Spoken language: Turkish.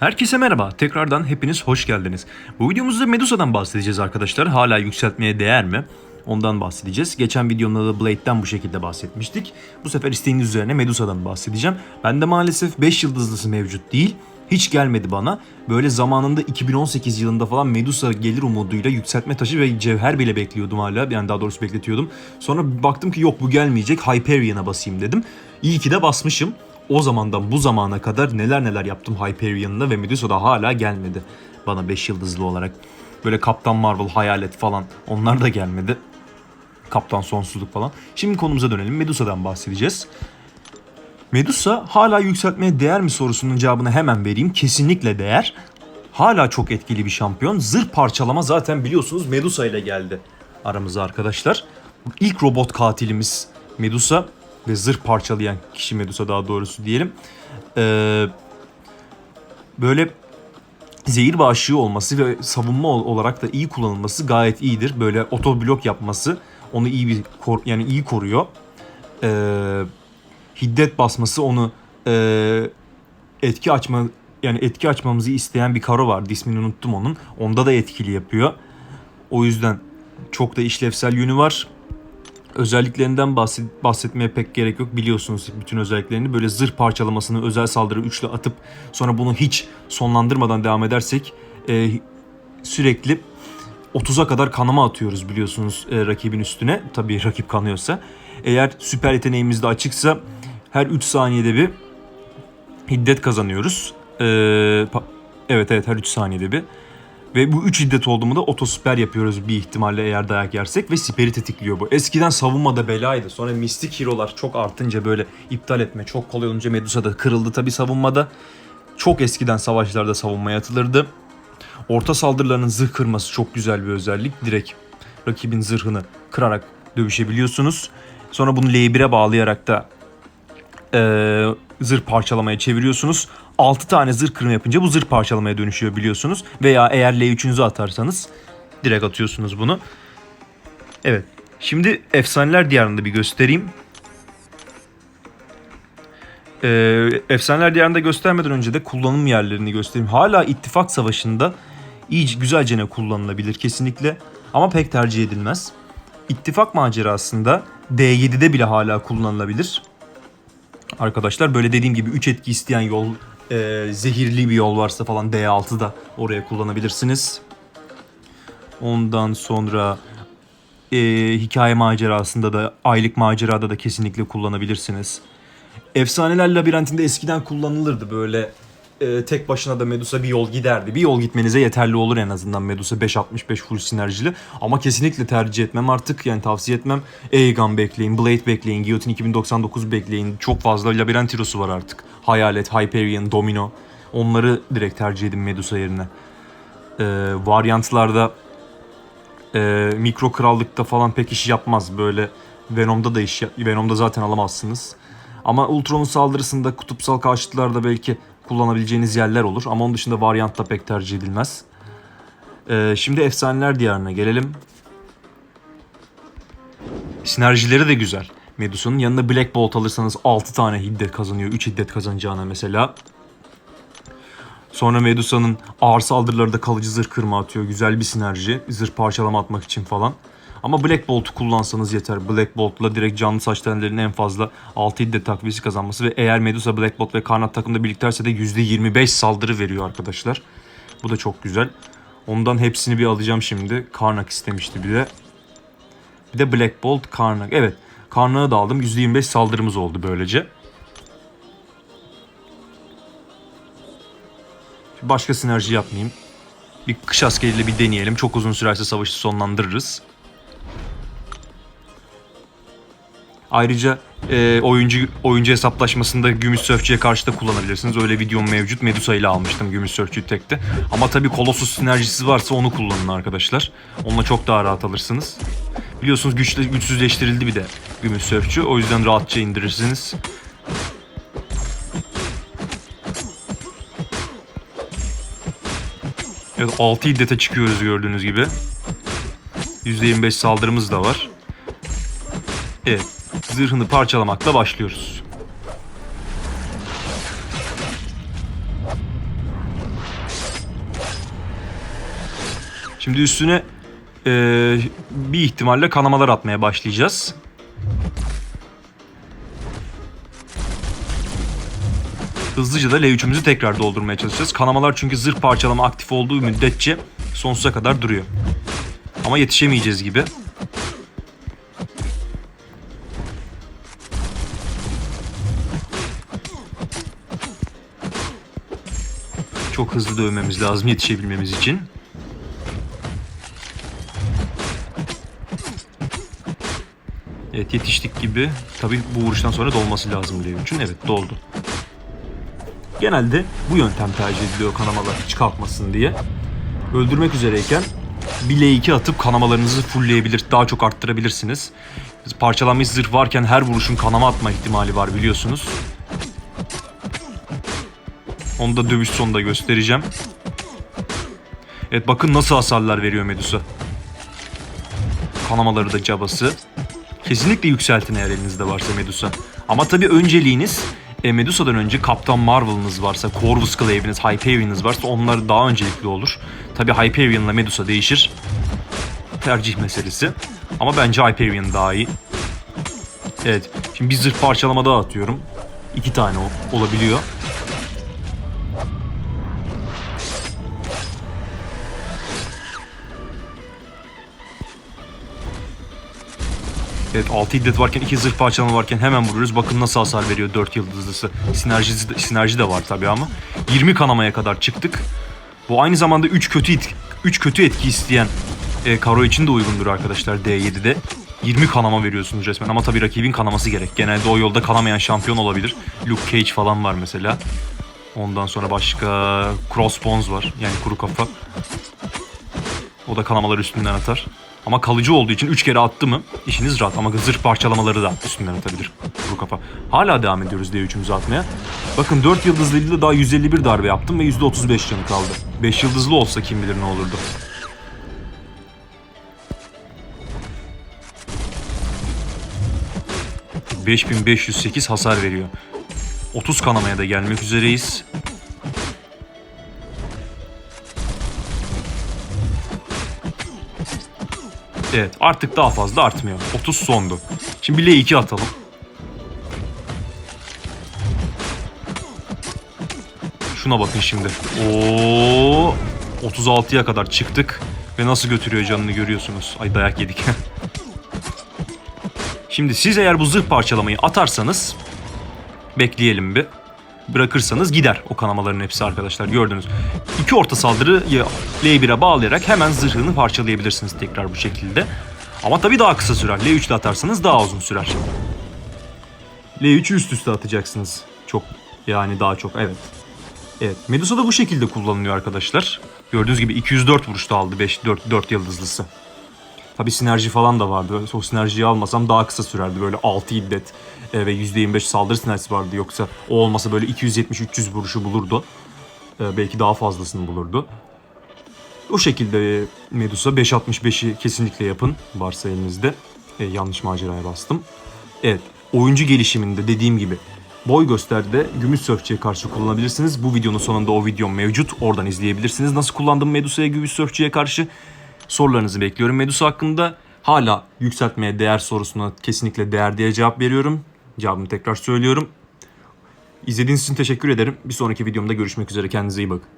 Herkese merhaba. Tekrardan hepiniz hoş geldiniz. Bu videomuzda Medusa'dan bahsedeceğiz arkadaşlar. Hala yükseltmeye değer mi? Ondan bahsedeceğiz. Geçen videomda da Blade'den bu şekilde bahsetmiştik. Bu sefer isteğiniz üzerine Medusa'dan bahsedeceğim. Bende maalesef 5 yıldızlısı mevcut değil. Hiç gelmedi bana. Böyle zamanında 2018 yılında falan Medusa gelir umuduyla yükseltme taşı ve cevher bile bekliyordum hala. Yani daha doğrusu bekletiyordum. Sonra baktım ki yok bu gelmeyecek. Hyperion'a basayım dedim. İyi ki de basmışım. O zamandan bu zamana kadar neler neler yaptım Hyperion'la ve Medusa'da hala gelmedi. Bana 5 yıldızlı olarak. Böyle Kaptan Marvel, Hayalet falan onlar da gelmedi. Kaptan Sonsuzluk falan. Şimdi konumuza dönelim. Medusa'dan bahsedeceğiz. Medusa hala yükseltmeye değer mi sorusunun cevabını hemen vereyim. Kesinlikle değer. Hala çok etkili bir şampiyon. Zırh parçalama zaten biliyorsunuz Medusa ile geldi aramıza arkadaşlar. İlk robot katilimiz Medusa ve zırh parçalayan kişi Medusa daha doğrusu diyelim. Ee, böyle zehir bağışığı olması ve savunma ol- olarak da iyi kullanılması gayet iyidir. Böyle otoblok yapması onu iyi bir kor- yani iyi koruyor. Ee, hiddet basması onu e, etki açma yani etki açmamızı isteyen bir karo var. İsmini unuttum onun. Onda da etkili yapıyor. O yüzden çok da işlevsel yönü var. Özelliklerinden bahset, bahsetmeye pek gerek yok. Biliyorsunuz bütün özelliklerini. Böyle zırh parçalamasını özel saldırı üçlü atıp sonra bunu hiç sonlandırmadan devam edersek e, sürekli 30'a kadar kanama atıyoruz biliyorsunuz e, rakibin üstüne. Tabii rakip kanıyorsa. Eğer süper yeteneğimiz de açıksa her 3 saniyede bir hiddet kazanıyoruz. Pa- evet evet her 3 saniyede bir. Ve bu 3 hiddet oldu mu da otosper yapıyoruz bir ihtimalle eğer dayak yersek ve siperi tetikliyor bu. Eskiden savunmada belaydı. Sonra mistik hero'lar çok artınca böyle iptal etme çok kolay olunca Medusa da kırıldı tabi savunmada. Çok eskiden savaşlarda savunmaya atılırdı. Orta saldırılarının zırh kırması çok güzel bir özellik. Direkt rakibin zırhını kırarak dövüşebiliyorsunuz. Sonra bunu L1'e bağlayarak da e, zırh parçalamaya çeviriyorsunuz. 6 tane zırh kırma yapınca bu zırh parçalamaya dönüşüyor biliyorsunuz. Veya eğer L3'ünüzü atarsanız direkt atıyorsunuz bunu. Evet. Şimdi Efsaneler Diyarı'nda bir göstereyim. Ee, Efsaneler Diyarı'nda göstermeden önce de kullanım yerlerini göstereyim. Hala ittifak savaşında iyi güzelce kullanılabilir kesinlikle ama pek tercih edilmez. İttifak macerasında D7'de bile hala kullanılabilir. Arkadaşlar böyle dediğim gibi 3 etki isteyen yol e, zehirli bir yol varsa falan D6'da oraya kullanabilirsiniz. Ondan sonra e, hikaye macerasında da aylık macerada da kesinlikle kullanabilirsiniz. Efsaneler labirentinde eskiden kullanılırdı böyle e, tek başına da Medusa bir yol giderdi. Bir yol gitmenize yeterli olur en azından Medusa 565 full sinerjili. Ama kesinlikle tercih etmem artık yani tavsiye etmem. Aegon bekleyin, Blade bekleyin, Guillotine 2099 bekleyin. Çok fazla labirent hero'su var artık. Hayalet, Hyperion, Domino. Onları direkt tercih edin Medusa yerine. E, varyantlarda e, mikro krallıkta falan pek iş yapmaz. Böyle Venom'da da iş Venom'da zaten alamazsınız. Ama Ultron'un saldırısında kutupsal karşıtlarda belki kullanabileceğiniz yerler olur. Ama onun dışında varyant da pek tercih edilmez. Ee, şimdi Efsaneler Diyarı'na gelelim. Sinerjileri de güzel. Medusa'nın yanına Black Bolt alırsanız 6 tane hiddet kazanıyor. 3 hiddet kazanacağına mesela. Sonra Medusa'nın ağır saldırıları kalıcı zırh kırma atıyor. Güzel bir sinerji. Zırh parçalama atmak için falan. Ama Black Bolt'u kullansanız yeter. Black Bolt'la direkt canlı saç tellerinin en fazla 6 hiddet takviyesi kazanması ve eğer Medusa, Black Bolt ve Karnat takımda birliklerse de %25 saldırı veriyor arkadaşlar. Bu da çok güzel. Ondan hepsini bir alacağım şimdi. Karnak istemişti bir de. Bir de Black Bolt, Karnak. Evet. Karnak'ı da aldım. %25 saldırımız oldu böylece. Başka sinerji yapmayayım. Bir kış askeriyle bir deneyelim. Çok uzun sürerse savaşı sonlandırırız. Ayrıca e, oyuncu oyuncu hesaplaşmasında gümüş sörfçüye karşı da kullanabilirsiniz. Öyle videom mevcut. Medusa ile almıştım gümüş sörfçüyü tekte. Ama tabii Colossus sinerjisi varsa onu kullanın arkadaşlar. Onunla çok daha rahat alırsınız. Biliyorsunuz güçle, güçsüzleştirildi bir de gümüş sörfçü. O yüzden rahatça indirirsiniz. Evet 6 hiddete çıkıyoruz gördüğünüz gibi. %25 saldırımız da var. Evet. Zırhını parçalamakla başlıyoruz. Şimdi üstüne e, bir ihtimalle kanamalar atmaya başlayacağız. Hızlıca da L3'ümüzü tekrar doldurmaya çalışacağız. Kanamalar çünkü zırh parçalama aktif olduğu müddetçe sonsuza kadar duruyor. Ama yetişemeyeceğiz gibi. Çok hızlı dövmemiz lazım yetişebilmemiz için. Evet yetiştik gibi. Tabii bu vuruştan sonra dolması lazım L3'ün. Evet doldu. Genelde bu yöntem tercih ediliyor kanamalar hiç kalkmasın diye. Öldürmek üzereyken bir L2 atıp kanamalarınızı fullleyebilir, daha çok arttırabilirsiniz. Parçalanmış zırh varken her vuruşun kanama atma ihtimali var biliyorsunuz. Onu da dövüş sonunda göstereceğim. Evet bakın nasıl hasarlar veriyor Medusa. Kanamaları da cabası. Kesinlikle yükseltin eğer elinizde varsa Medusa. Ama tabii önceliğiniz e, Medusa'dan önce Kaptan Marvel'ınız varsa, Corvus Glaive'iniz, Hyperion'ınız varsa onlar daha öncelikli olur. Tabii Hyperion'la Medusa değişir. Tercih meselesi. Ama bence Hyperion daha iyi. Evet. Şimdi bir zırh parçalama daha atıyorum. İki tane ol- olabiliyor. Evet 6 iddet varken 2 zırh parçalama varken hemen vuruyoruz. Bakın nasıl hasar veriyor 4 yıldızlısı. Sinerji, sinerji de var tabii ama. 20 kanamaya kadar çıktık. Bu aynı zamanda 3 kötü it, 3 kötü etki isteyen e, Karo için de uygundur arkadaşlar D7'de. 20 kanama veriyorsunuz resmen ama tabii rakibin kanaması gerek. Genelde o yolda kanamayan şampiyon olabilir. Luke Cage falan var mesela. Ondan sonra başka Crossbones var. Yani kuru kafa. O da kanamaları üstünden atar. Ama kalıcı olduğu için 3 kere attı mı işiniz rahat. Ama zırh parçalamaları da üstünden atabilir kuru kafa. Hala devam ediyoruz D3'ümüzü atmaya. Bakın 4 yıldızlıyla daha 151 darbe yaptım ve %35 canı kaldı. 5 yıldızlı olsa kim bilir ne olurdu. ...5508 hasar veriyor. 30 kanamaya da gelmek üzereyiz. Evet artık daha fazla artmıyor. 30 sondu. Şimdi bir L2 atalım. Şuna bakın şimdi. Oo 36'ya kadar çıktık. Ve nasıl götürüyor canını görüyorsunuz. Ay dayak yedik. şimdi siz eğer bu zırh parçalamayı atarsanız... Bekleyelim bir. Bırakırsanız gider o kanamaların hepsi arkadaşlar gördünüz. İki orta saldırıyı L1'e bağlayarak hemen zırhını parçalayabilirsiniz tekrar bu şekilde. Ama tabii daha kısa sürer. L3'de atarsanız daha uzun sürer. L3'ü üst üste atacaksınız. Çok yani daha çok evet. Evet Medusa da bu şekilde kullanılıyor arkadaşlar. Gördüğünüz gibi 204 vuruşta aldı 5 4 4 yıldızlısı. Tabi sinerji falan da vardı. O sinerjiyi almasam daha kısa sürerdi. Böyle 6 iddet e, ve %25 saldırı sinerjisi vardı. Yoksa o olmasa böyle 270-300 vuruşu bulurdu. E, belki daha fazlasını bulurdu. O şekilde Medusa 5.65'i kesinlikle yapın varsa elinizde. E, yanlış maceraya bastım. Evet oyuncu gelişiminde dediğim gibi boy gösteride gümüş sörfçüye karşı kullanabilirsiniz. Bu videonun sonunda o videom mevcut. Oradan izleyebilirsiniz. Nasıl kullandım Medusa'ya gümüş sörfçüye karşı sorularınızı bekliyorum. Medusa hakkında hala yükseltmeye değer sorusuna kesinlikle değer diye cevap veriyorum. Cevabımı tekrar söylüyorum. İzlediğiniz için teşekkür ederim. Bir sonraki videomda görüşmek üzere. Kendinize iyi bakın.